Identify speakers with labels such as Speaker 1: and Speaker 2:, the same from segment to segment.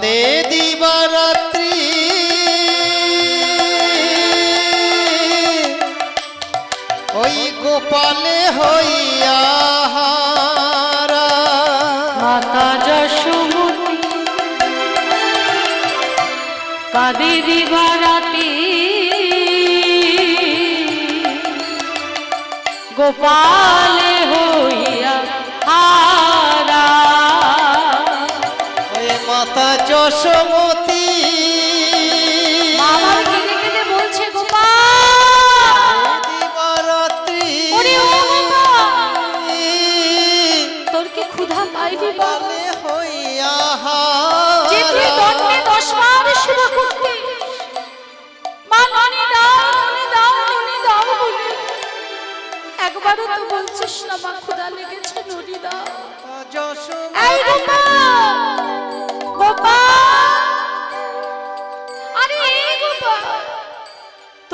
Speaker 1: কাঁদে দিবারাত্রি ওই গোপালে হইয়া।
Speaker 2: মাতা যশোমতী কাঁদে দিবারাতি গোপালে
Speaker 1: মাতা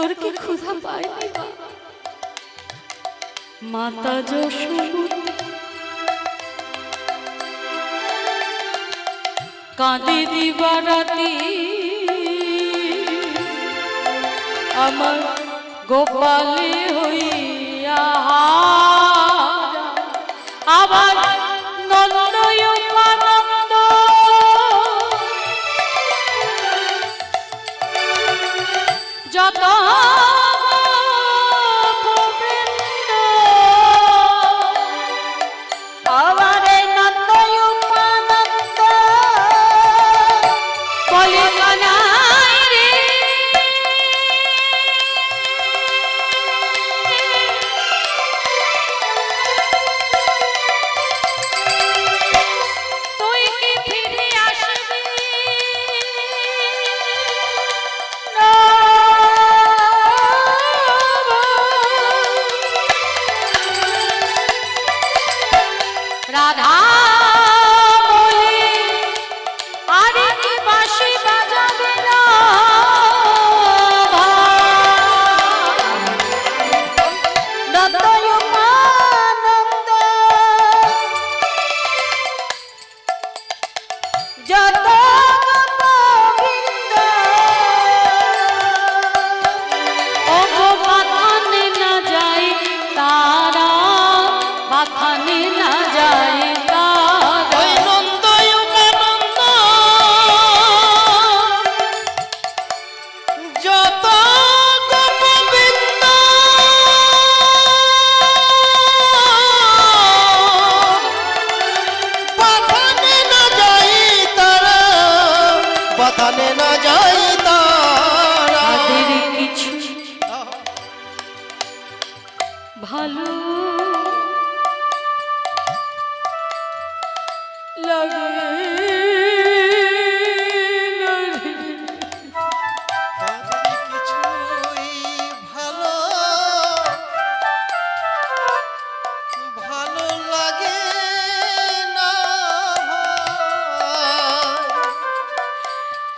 Speaker 2: তোর কি ক্ষুধা পায়নি বা মাতা যশোমতী কাঁদে দিবারাতি। আমার গোপালে হইয়া আবার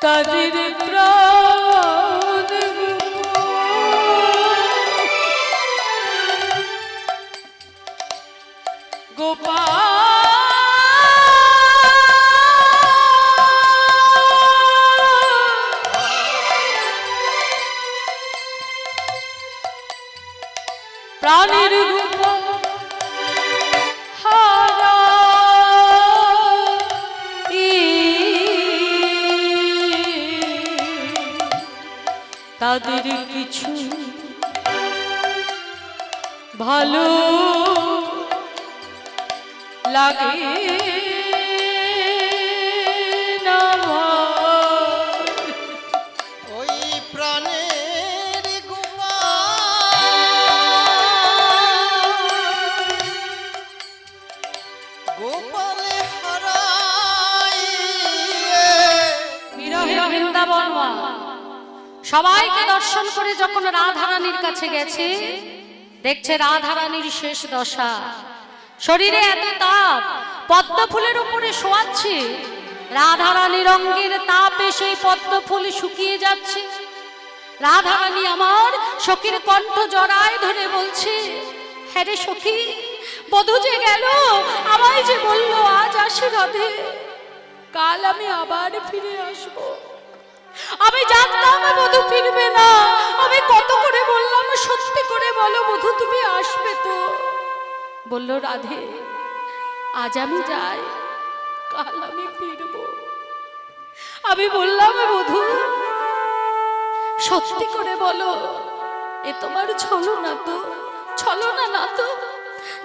Speaker 2: তাদের প্রাণ দর্শন করে যখন রাধারানীর কাছে গেছে, দেখছে রাধারানীর শেষ দশা। শরীরে এত তাপ পদ্ম ফুলের উপরে শোয়াচ্ছে। রাধারানীর অঙ্গের তাপে সেই পদ্ম ফুল শুকিয়ে যাচ্ছে। রাধারানী আমার সখীর কণ্ঠ জড়ায় ধরে বলছে হ্যাঁ রে সখী, বধু যে গেল, আমায় যে বলল, আজ আসি রাধে কাল আমি আবার ফিরে আসব। আমি জানতাম বধু ফিরবে না। আমি কত করে বললাম, সত্যি করে বলো বধু তুমি আসবে তো। বলল, রাধে, আজ আমি যাই, কাল আমি ফিরব। আমি বললাম বধু সত্যি করে বলো, এ তোমার ছলো না তো, ছলো না না তো।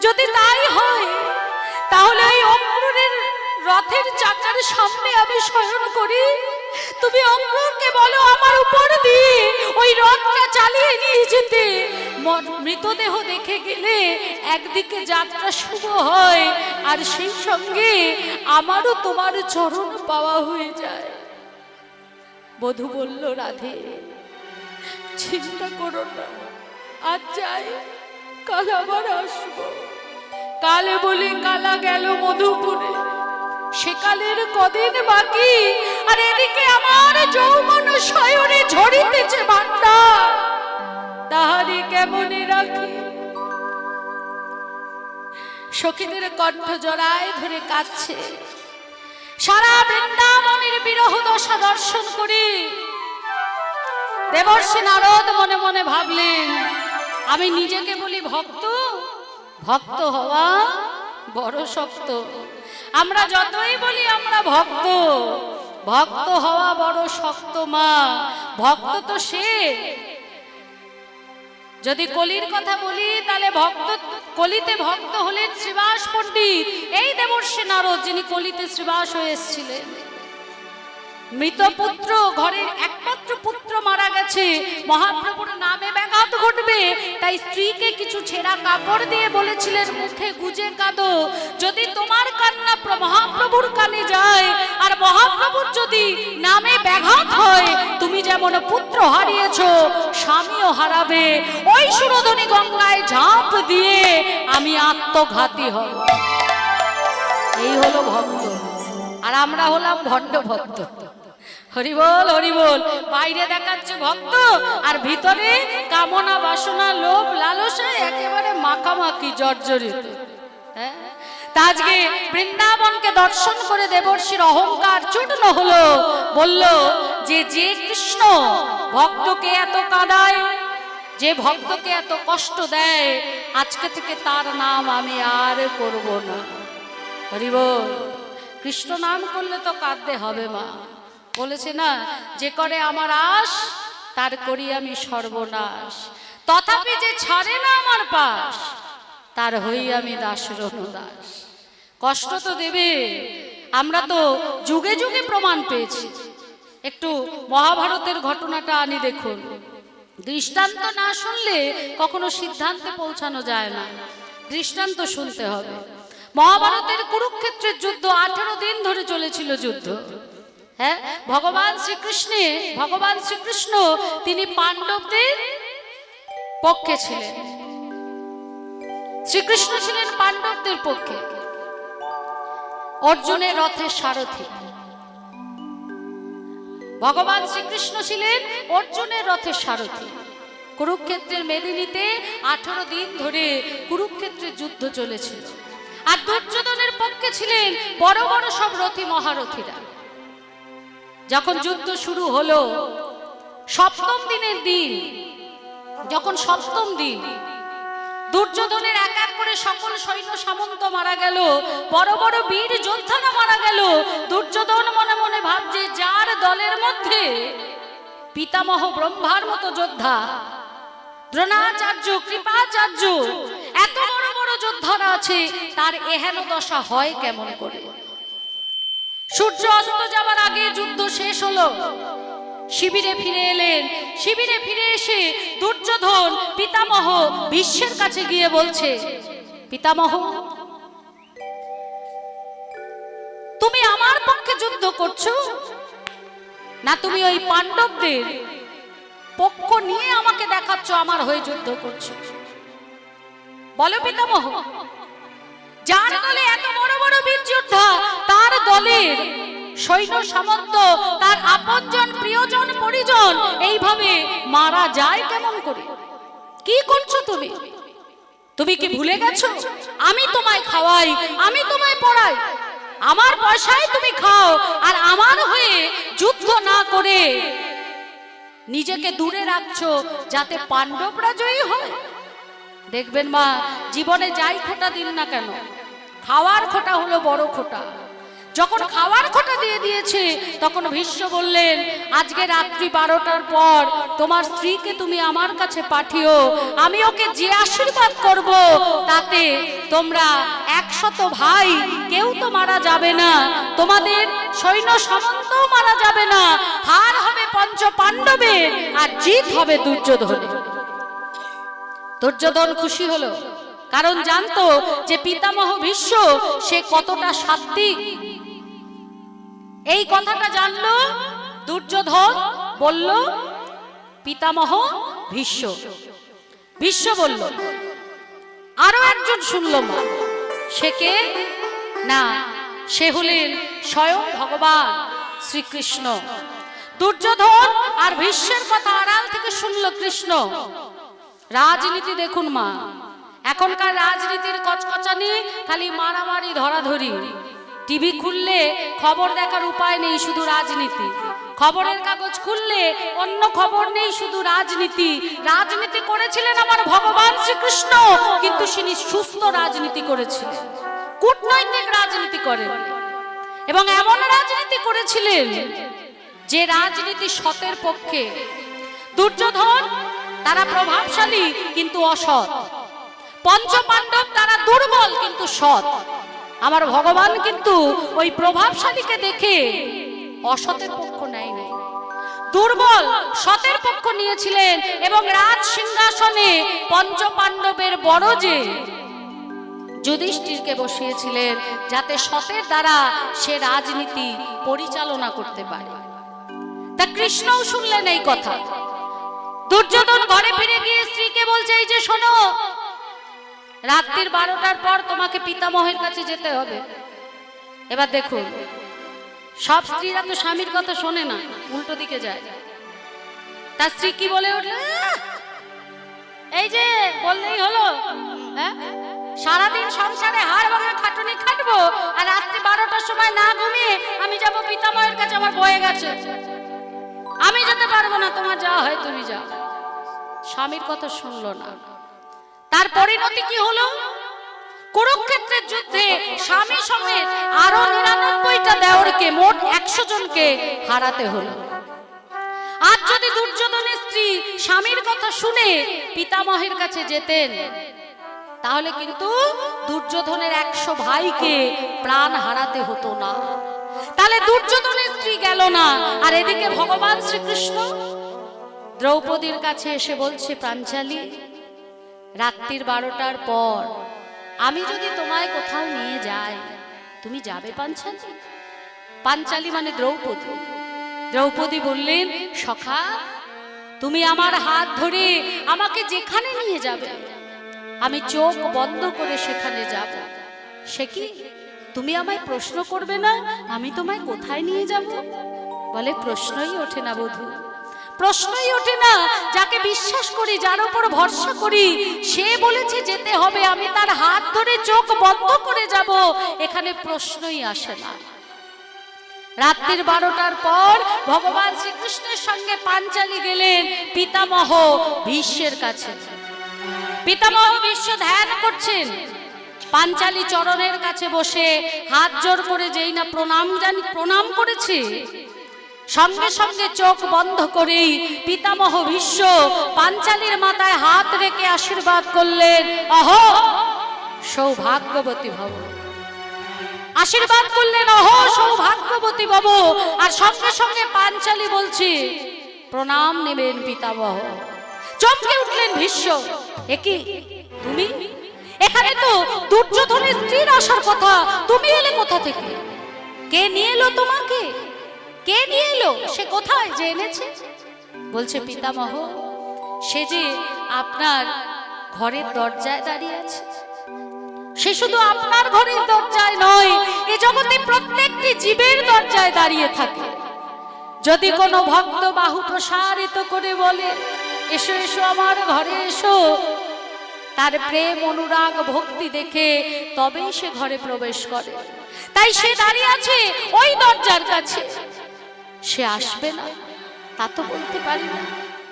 Speaker 2: যদি তাই হয়, তাহলে এই অক্রুরের রথের চাকার সামনে আমি শয়ন করি। তুমি অক্রুরকে বলো আমার উপর দিয়ে ওই রথটা চালিয়ে নিয়ে যেতে। মৃতদেহ দেখে গেলে একদিকে যাত্রা শুভ হয়, আর সেই সঙ্গে আমারও তোমার চরণ পাওয়া হয়ে যায়। বধূ বলল, রাধে, চিন্তা করো না, আজ যাই, কাল আবার আসব। কালে বলে কালা সেকালের কদিন বাকি, আর এদিকে আমার যৌবন শয়নে ঝরিতেছে ভান্ডার তাহারি কেমনে রাখি? সখীদের কণ্ঠ জড়ায় ধরে কাঁদছে। সারা বৃন্দাবনের বিরহ দশা দর্শন করি। দেবর্ষি নারদ মনে মনে ভাবলেন, আমি নিজেকে বলি ভক্ত? ভক্ত হওয়া বড় শক্ত। আমরা যতই বলি আমরা ভক্ত। ভক্ত হওয়া বড় শক্ত মা। ভক্ত তো সে। যদি কলির কথা বলি, তাহলে ভক্ত, কলিতে ভক্ত হলেন শ্রীবাস পণ্ডিত। এই দেবর্ষি নারদ, যিনি কলিতে শ্রীবাস হয়ে এসেছিলেন। মৃত পুত্র, ঘরের একমাত্র পুত্র মারা গেছে। মহাপ্রভুর ঘটবে। তাই স্ত্রীকে কিছু ছেঁড়া কাপড় দিয়ে বলেছিলেন, মুখে গুজে কাঁদো। যদি তোমার কান্না মহাপ্রভুর কানে যায়, আর মহাপ্রভুর যদি নামে ব্যাঘাত হয়, তুমি যেমন পুত্র হারিয়েছো, স্বামীও হারাবে। ওই সুরধনী গঙ্গায় ঝাঁপ দিয়ে আমি আত্মঘাতী হব। এই হলো ভক্ত। আর আমরা হলাম ভণ্ড ভক্ত হরিবল হরিবল। বাইরে দেখাচ্ছে ভক্ত, আর ভিতরে কামনা বাসনা, লোভ লালসায় একেবারে মাখামাখি, জর্জরিত। হ্যাঁ? তা আজকে বৃন্দাবনকে দর্শন করে দেবর্ষির অহংকার চূর্ণ হলো, বলল যে যে কৃষ্ণ ভক্তকে এত কাঁদায়, যে ভক্তকে এত কষ্ট দেয়, আজকে থেকে তার নাম আমি আর করব না। হরিবল, কৃষ্ণ নাম করলে তো কাঁদতে হবে মা। বলেছে না, যে করে আমার আশ, তার করি আমি সর্বনাশ। তথাপি যে ছাড়ে না আমার পাশ, তার হই আমি দাস দাস কষ্ট তো দেবে, আমরা তো যুগে যুগে প্রমাণ পেয়েছি। একটু মহাভারতের ঘটনাটা আনি দেখুন। দৃষ্টান্ত না শুনলে কখনো সিদ্ধান্তে পৌঁছানো যায় না। দৃষ্টান্ত শুনতে হবে। মহাভারতের কুরুক্ষেত্রের যুদ্ধ আঠেরো দিন ধরে চলেছিল যুদ্ধ। হ্যাঁ? ভগবান শ্রীকৃষ্ণে, ভগবান শ্রীকৃষ্ণ, তিনি পাণ্ডবদের পক্ষে ছিলেন। শ্রীকৃষ্ণ ছিলেন পাণ্ডবদের পক্ষে। অর্জুনের রথের সারথী। ভগবান শ্রীকৃষ্ণ ছিলেন অর্জুনের রথের সারথী। কুরুক্ষেত্রের মেদিনীতে আঠারো দিন ধরে কুরুক্ষেত্রের যুদ্ধ চলেছিল। আর দুর্যোধনের পক্ষে ছিলেন বড় বড় সব রথী মহারথীরা। যখন যুদ্ধ শুরু হলো, সপ্তম দিনের দিন, যখন সপ্তম দিন, দুর্যোধনের এক এক করে সকল সৈন্য সামন্ত মারা গেল, বড় বড় বীর যোদ্ধারা মারা গেল, দুর্যোধন মনে মনে ভাবছে, যার দলের মধ্যে পিতামহ ব্রহ্মার মতো যোদ্ধা, দ্রোণাচার্য, কৃপাচার্য, এত বড় বড় যোদ্ধারা আছে, তার এহেন দশা হয় কেমন করে? সূর্য অস্ত যাবার আগে যুদ্ধ শেষ হলো। শিবিরে ফিরে এলেন। শিবিরে ফিরে এসে দুর্যোধন পিতামহ বিশ্বের কাছে গিয়ে বলছে, পিতামহ, তুমি আমার পক্ষে যুদ্ধ করছ? না তুমি ওই পাণ্ডবদের পক্ষ নিয়ে আমাকে দেখাচ্ছ আমার হয়ে যুদ্ধ করছ? বলো পিতামহ যার দলে এত বড় বড় বীর যোদ্ধা, তার দলের সৈন্য সামন্ত, তার আপনজন, প্রিয়জন, পরিজন, এইভাবে মারা যায় কেমন করে? কি করছ তুমি? তুমি কি ভুলে গেছো? আমি তোমায় খাওয়াই, আমি তোমায় পড়াই। আমার পয়সায় তুমি খাও, আর আমার হয়ে যুদ্ধ না করে নিজেকে দূরে রাখছো যাতে পাণ্ডবরা জয়ী হয়। দেখবেন মা, জীবনে যাই খোটা দিন না কেন, খাওয়ার খোটা হলো বড় খোটা। যখন খাওয়ার খোটা দিয়ে দিয়েছে, তখন ভীষ্ম বললেন, আজকে রাত্রি বারোটার পর তোমার স্ত্রীকে তুমি আমার কাছে পাঠিও, আমি ওকে যে আশীর্বাদ করব, তাতে তোমরা একশত ভাই, কেউ তো মারা যাবে না, তোমাদের সৈন্য সামন্তও মারা যাবে না, হার হবে পঞ্চ পাণ্ডবের আর জিত হবে দুর্যোধনের। দুর্যোধন খুশি হলো। কারণ জানতো যে পিতামহ ভীষ্ম সে কতটা সাত্বিক। এই কথাটা জানলো, দুর্যোধন বলল, পিতামহ ভীষ্ম ভীষ্ম বলল, আরও একজন শুনল মা। সে কে? না, সে হলেন স্বয়ং ভগবান শ্রীকৃষ্ণ। দুর্যোধন আর ভীষ্মের কথা আড়াল থেকে শুনল কৃষ্ণ। রাজনীতি দেখুন মা। এখনকার রাজনীতির কচকচানি, খালি মারামারি, ধরাধরি। টিভি খুললে খবর দেখার উপায় নেই শুধু রাজনীতি। খবরের কাগজ খুললে অন্য খবর নেই শুধু রাজনীতি। রাজনীতি করেছিলেন আমার ভগবান শ্রীকৃষ্ণ, কিন্তু তিনি সুস্থ রাজনীতি করেছিলেন। কূটনৈতিক রাজনীতি করেন। এবং এমন রাজনীতি করেছিলেন যে রাজনীতি সতের পক্ষে। দুর্যোধন তারা প্রভাবশালী, কিন্তু অসৎ। পঞ্চপাণ্ডব তারা দুর্বল, কিন্তু সৎ। আমার ভগবান কিন্তু ওই প্রভাবশালীকে দেখে অসতের পক্ষ নেয় নাই। দুর্বল, সতের পক্ষ নিয়েছিলেন এবং রাজ সিংহাসনে পঞ্চপাণ্ডবের বড় যে যুধিষ্ঠিরকে বসিয়েছিলেন যাতে সতের দ্বারা সে রাজনীতি পরিচালনা করতে পারে। তা কৃষ্ণও শুনলেন এই কথা। দুর্যোধন ঘরে ফিরে গিয়ে স্ত্রীকে বলছে, এই যে শোনো, রাত্রির বারোটার পর তোমাকে পিতামহের কাছে যেতে হবে। এবার দেখুন সব স্ত্রীরা তো স্বামীর কথা শোনে না, উল্টো দিকে যায়। তার স্ত্রী কি বলে উঠল এই যে বললেই হলো হ্যাঁ? সারাদিন সংসারে হাড় ভাঙা খাটুনি খাটবো, আর রাত্রি বারোটার সময় না ঘুমিয়ে আমি যাব পিতামহের কাছে, আমার বয়ে গেছে। আমি যেতে পারব না, তোমার যা হয় তুমি যাও। স্বামীর কথা শুনলো না। তার পরিণতি কি হলো? কুরুক্ষেত্রের যুদ্ধে স্বামী সমেত আরও নিরানব্বইটা দেওরকে মোট একশো জনকে হারাতে হলো। আজ যদি দুর্যোধনের স্ত্রী স্বামীর কথা শুনে পিতামহের কাছে যেতেন, তাহলে কিন্তু দুর্যোধনের একশো ভাইকে প্রাণ হারাতে হতো না। তাহলে দুর্যোধনের স্ত্রী গেল না, আর এদিকে ভগবান শ্রীকৃষ্ণ দ্রৌপদীর কাছে এসে বলছে প্রাঞ্চালী রাত্রির বারোটার পর আমি যদি তোমায় কোথাও নিয়ে যাই, তুমি যাবে পাঞ্চালী? পাঞ্চালী মানে দ্রৌপদী। দ্রৌপদী বললেন, সখা, তুমি আমার হাত ধরে আমাকে যেখানে নিয়ে যাবে, আমি চোখ বন্ধ করে সেখানে যাব। সে কি, তুমি আমায় প্রশ্ন করবে না আমি তোমায় কোথায় নিয়ে যাব? বলে প্রশ্নই ওঠে না বধূ। প্রশ্নই ওঠে না। যাকে বিশ্বাস করি, যার উপর ভরসা করি, সে বলেছে, যেতে হবে, আমি তার হাত ধরে চোখ বন্ধ করে যাব। এখানে প্রশ্নই আসে না। রাত্রির বারোটার পর ভগবান শ্রীকৃষ্ণের সঙ্গে পাঞ্চালি গেলেন পিতামহ ভীষ্মের কাছে। পিতামহ বিশ্ব ধ্যান করছেন। পাঞ্চালি চরণের কাছে বসে হাত জোর করে যেই না প্রণাম জানি, প্রণাম করেছে সঙ্গে সঙ্গে চোখ বন্ধ করেই পিতামহ ভীষ্ম পাঞ্চালির মাথায় হাত রেখে আশীর্বাদ করলেন। অহ! সৌভাগ্যবতী ভব। আশীর্বাদ করলেন, অহ, সৌভাগ্যবতী ভব। আর সঙ্গে সঙ্গে পাঞ্চালি বলছি, প্রণাম নেবেন পিতামহ। চমকে উঠলেন ভীষ্ম। একি তুমি? এখানে তো দুর্যোধনের স্ত্রীর আসার কথা। তুমি এলে কোথা থেকে? কে নিয়ে এলো তোমাকে? কে নিয়ে এলো? সে কোথায়? যে এনেছে? বলছে, পিতামহ, সে যে আপনার ঘরের দরজায় দাঁড়িয়ে আছে। সে শুধু আপনার ঘরের দরজায় নয়, এ জগতে প্রত্যেকটি জীবের দরজায় দাঁড়িয়ে থাকে। যদি কোনো ভক্ত বাহু প্রসারিত করে বলে, এসো এসো আমার ঘরে, এসো, তার প্রেম, অনুরাগ, ভক্তি দেখে তবেই সে ঘরে প্রবেশ করে। তাই সে দাঁড়িয়ে আছে ওই দরজার কাছে। সে আসবে না? তা তো বলতে পারি না।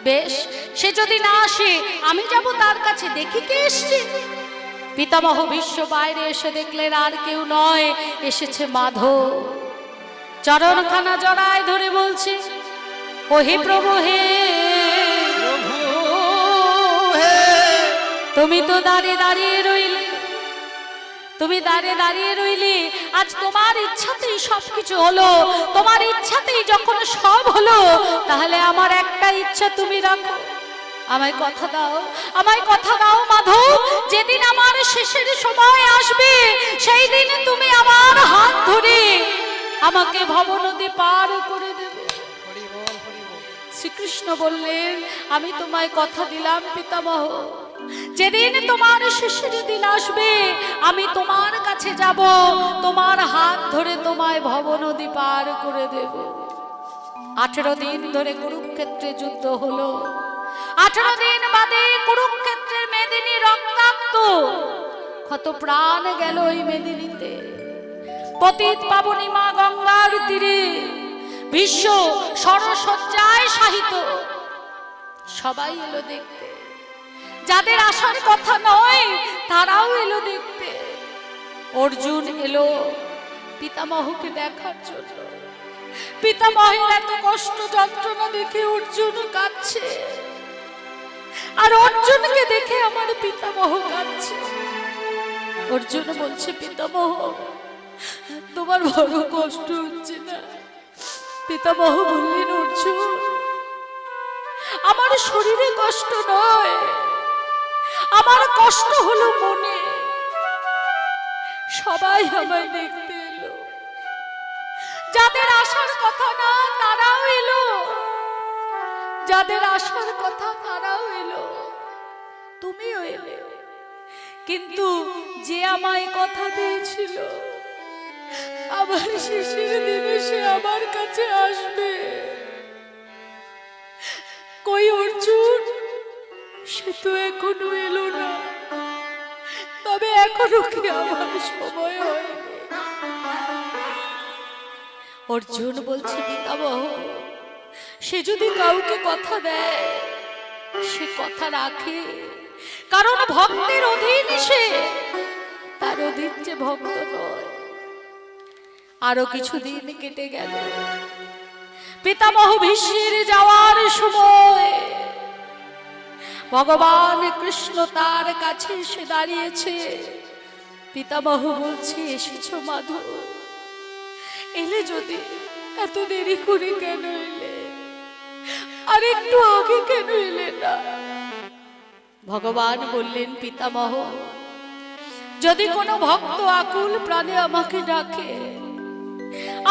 Speaker 2: বেশ, সে যদি না আসে, আমি যাব তার কাছে। দেখি কে এসছে। পিতামহ বিশ্ব বাইরে এসে দেখলেন আর কেউ নয়। এসেছে মাধব। চরণখানা জড়ায় ধরে বলছে, ওহে প্রভু, হে তুমি তো দাঁড়িয়ে দাঁড়িয়ে রইলে। তুমি দাঁড়িয়ে দাঁড়িয়ে রইলে, আজ তোমার ইচ্ছাতেই সবকিছু হলো। তোমার ইচ্ছাতেই যখন সব হলো, তাহলে আমার একটা ইচ্ছা তুমি রাখো। আমায় কথা দাও, আমায় কথা দাও মাধব। যেদিন আমার শেষের সময় আসবে সেই দিন তুমি আমার হাত ধরে আমাকে ভবনদী পার করে দেবে। শ্রীকৃষ্ণ বললেন, আমি তোমায় কথা দিলাম, পিতামহ। যেদিন তোমার শেষের দিন আসবে, আমি তোমার কাছে যাব। তোমার হাত ধরে তোমায় ভবনদী পার করে দেব। আঠেরো দিন ধরে কুরুক্ষেত্রে যুদ্ধ হলো। আঠেরো দিন বাদে কুরুক্ষেত্রের মেদিনী রক্তাক্ত। কত প্রাণ গেল ওই মেদিনীতে। পতিত পাবনী মা গঙ্গার তীরে। বিশ্ব সরসজ্জায় সাহিত। সবাই এলো দেখতে। যাদের আসার কথা নয়, তারাও এলো দেখতে। অর্জুন এলো পিতামহকে দেখার জন্য। পিতামহের এত কষ্ট যন্ত্রণা দেখে অর্জুন কাঁদছে। আর অর্জুনকে দেখে আমার পিতামহ কাঁদছে। অর্জুন বলছে, পিতামহ, তোমার বড় কষ্ট হচ্ছে না। পিতামহ বললেন, অর্জুন, আমার শরীরে কষ্ট নয়। আমার কষ্ট হলো মনে। সবাই আমায় দেখতে এলো। যাদের আসার কথা না, তারাও এলো। যাদের আসার কথা, তারাও এলো। তুমিও এলে। কিন্তু যে আমায় কথা দিয়েছিল আবার শেষের দিনে সে আমার কাছে আসবে। কই অর্জুন? সে তো এখনও এলো না। তবে এখনও কি আমার সময় অর্জুন বলছে, পিতামহ, সে যদি কাউকে কথা দেয়, সে কথা রাখে। কারণ ভক্তের অধীন সে, তার অধীন যে ভক্ত নয়। আরও কিছুদিন কেটে গেল। পিতামহ ভীষ্মের যাওয়ার সময় ভগবান কৃষ্ণ তার কাছে এসে দাঁড়িয়েছে। পিতামহ বলছে, এসেছ মাধব এলে যদি এত দেরি করে কেন এলে? আর একটু আগে কেন এলে না? ভগবান বললেন, পিতামহ, যদি কোনো ভক্ত আকুল প্রাণে আমাকে ডাকে,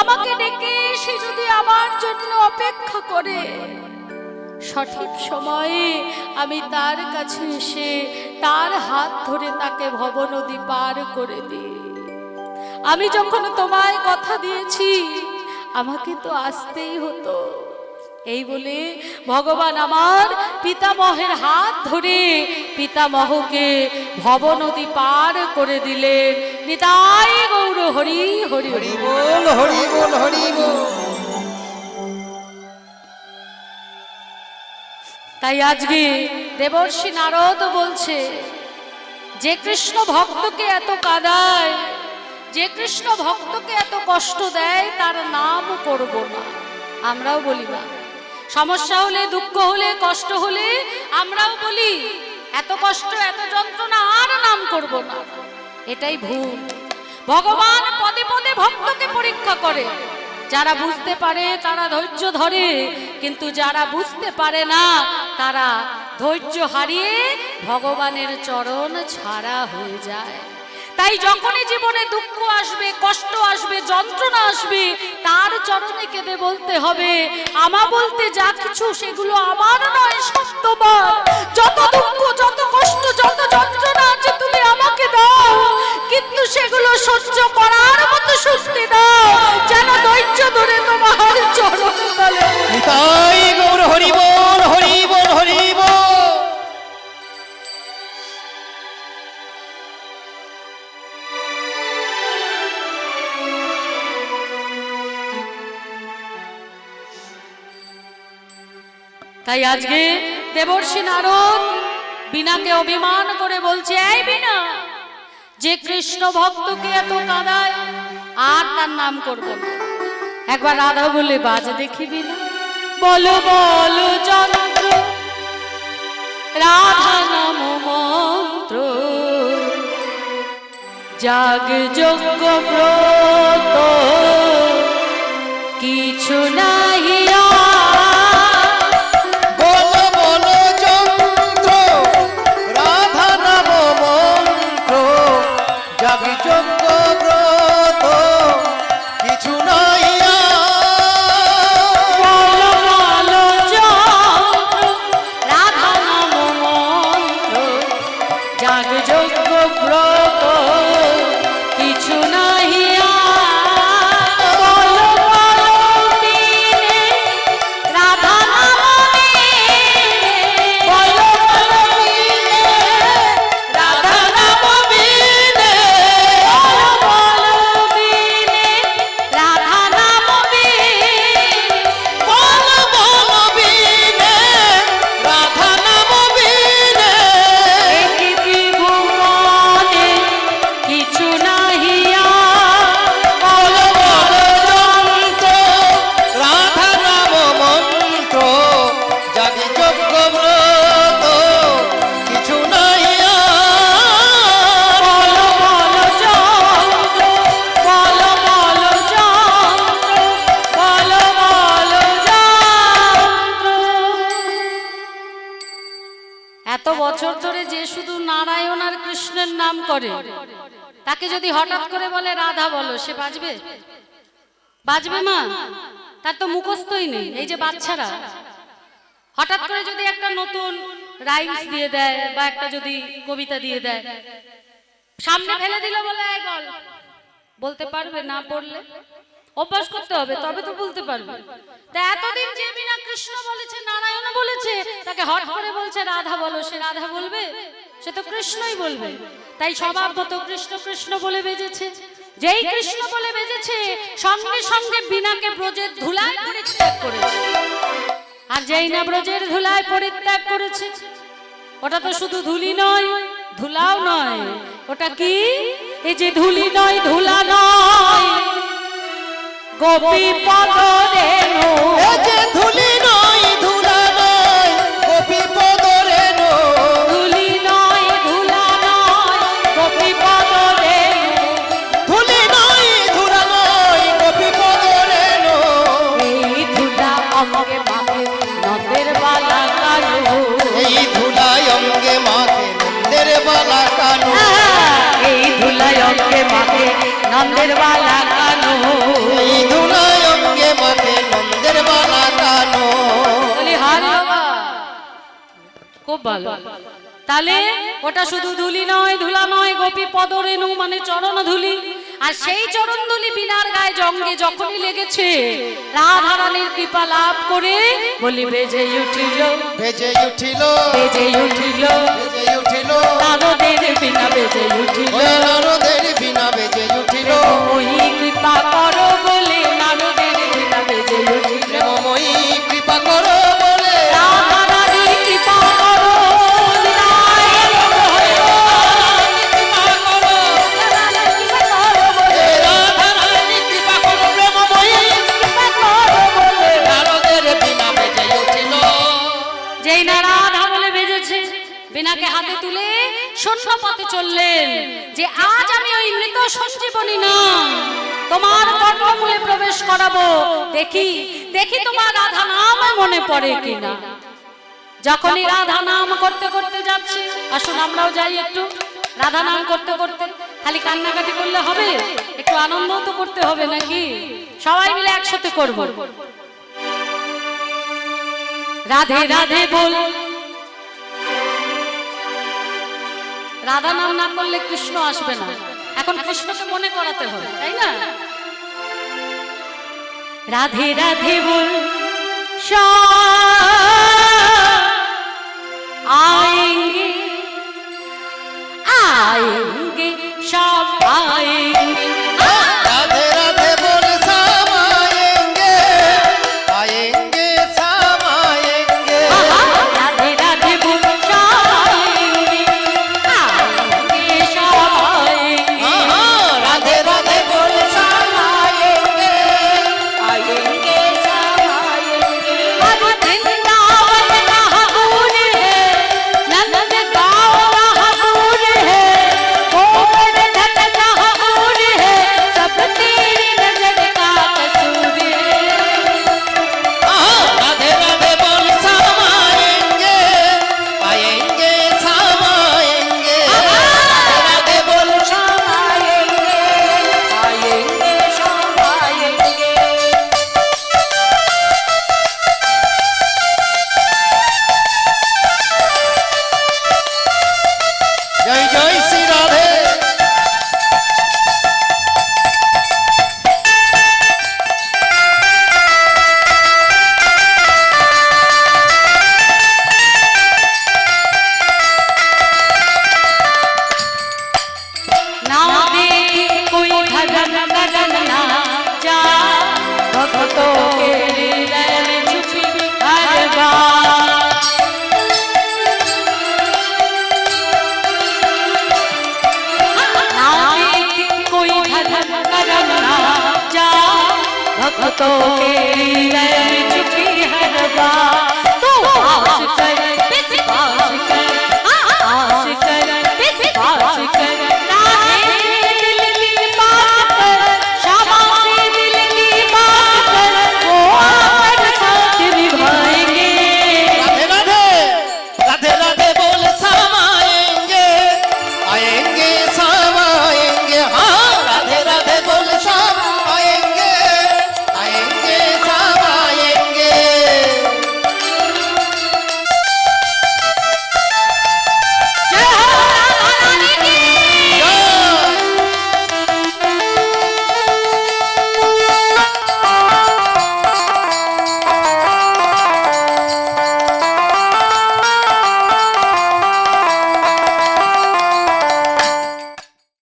Speaker 2: আমাকে ডেকে সে যদি আমার জন্য অপেক্ষা করে সঠিক সময়ে আমি তার কাছে এসে তার হাত ধরে তাকে ভবনদী পার করে দিই। আমি যখন তোমায় কথা দিয়েছি, আমাকে তো আসতেই হতো। এই বলে ভগবান আমার পিতামহের হাত ধরে পিতামহকে ভবনদী পার করে দিলেন। নিতাই গৌর হরি হরি হরি।
Speaker 1: হরি বল হরি বল হরি বল।
Speaker 2: তাই আজকে দেবর্ষী নারদ বলছে, যে কৃষ্ণ ভক্তকে এত কাদায়, যে কৃষ্ণ ভক্তকে এত কষ্ট দেয়, তার নাম করব না। আমরাও বলি, না। সমস্যা হলে, দুঃখ হলে, কষ্ট হলে, আমরাও বলি, এত কষ্ট, এত যন্ত্রণা, আর নাম করব না। এটাই ভুল। ভগবান পদে পদে ভক্তকে পরীক্ষা করে। যারা বুঝতে পারে, তারা ধৈর্য ধরে। কিন্তু যারা বুঝতে পারে না, তারা ধৈর্য হারিয়ে ভগবানের চরণ ছাড়া হয়ে যায়। তাই যখনই জীবনে দুঃখ আসবে, কষ্ট আসবে, যন্ত্রণা আসবে, তার চরণে কেঁদে বলতে হবে, আমা বলতে যা কিছু, সেগুলো আমার নয় তোমার যত দুঃখ, যত কষ্ট, যত যন্ত্রণা আছে, তুমি আমাকে দাও। কিন্তু সেগুলো সহ্য তাই আজকে দেবর্ষী নারদ বিনাকে অভিমান করে বলছে, এই বিনা, যে কৃষ্ণ ভক্তকে এত কাঁদায়, আর তার নাম করব না। একবার রাধা বলে বাজে দেখিবি না বলো বলো যন্ত্র রাধা নাম মন্ত্র, জাগ যোগ্য ব্রত, কিছু নাহিয়া হঠাৎ করে বলে, রাধা বলো, সে বাজবে? বাজবে মা। তার তো মুখস্থই নেই, এই যে বাচ্চারা। হঠাৎ করে যদি একটা নতুন রাইমস দিয়ে দেয় বা একটা যদি কবিতা দিয়ে দেয়, সামনে ফেলে দিল বলে, "এই বল। বলতে পারবে না, পড়লে। অভ্যাস করতে হবে, তবে তো বলতে পারবে। তা এতদিন কৃষ্ণ বলেছে, নারায়ণ বলেছে, তাকে হট করে বলছে, রাধা বলো, সে রাধা বলবে? সে তো কৃষ্ণই বলবে। তাই স্বভাব মতো কৃষ্ণ কৃষ্ণ বলে বেজেছে। যেই কৃষ্ণ বলে বেজেছে, সঙ্গে সঙ্গে বিনাকে ব্রজের ধুলায় পরিত্যাগ করেছে। আর যেই না ব্রজের ধুলায় পরিত্যাগ করেছে, ওটা তো শুধু ধুলি নয়, ধুলাও নয়। ওটা কি? এই যে ধুলি নয়, ধুলা নয়। গোপী পদ
Speaker 1: এ যে ধুলি নয় ধুলা নয় গোপী
Speaker 2: ধুলি নয় ধুলা নয় গোপী পদ রেণু
Speaker 1: ধুলি নয় ধুলা নয় গোপী পদরেণু
Speaker 2: এই ধুলা অঙ্গে মাকে নদের বালা কালো।
Speaker 1: এই ধুলায় অঙ্গে মাকে নন্দের বালা কানু
Speaker 2: এই ধুলায় অঙ্গে মাকে নন্দের বালা কালো। খুব ভালো। তাহলে ওটা শুধু ধুলি নয় ধুলা নয় গোপী পদরেণু মানে চরণ ধুলি আর সেই চরণ ধুলি বিনার গায়ে জঙ্গে যখনই লেগেছে রাধারানীর কৃপা লাভ করে বলি বেজে উঠিল
Speaker 1: ভেজে উঠিল
Speaker 2: বেজে উঠিল।
Speaker 1: ভেজে উঠিল।
Speaker 2: নারদের বিনা বেজে উঠিল।
Speaker 1: নারদের বিনা বেজে
Speaker 2: শূন্য পথে চললেন যে আজ আমি ওই মৃত সঞ্জীবনী না তোমার কর্মমূলে প্রবেশ করাবো। দেখি দেখি তোমার রাধা নাম মনে পড়ে কিনা। যখনই রাধা নাম করতে করতে যাচ্ছি, আসুন আমরাও যাই একটু রাধা নাম করতে করতে। খালি কান্নাকাটি করলে হবে? একটু আনন্দ তো করতে হবে নাকি? সবাই মিলে একসাথে করব। রাধে রাধে বল রাধা নাম না করলে কৃষ্ণ আসবে না। এখন কৃষ্ণকে মনে করাতে হবে তাই না? রাধে রাধে বল আয়ে আয়ে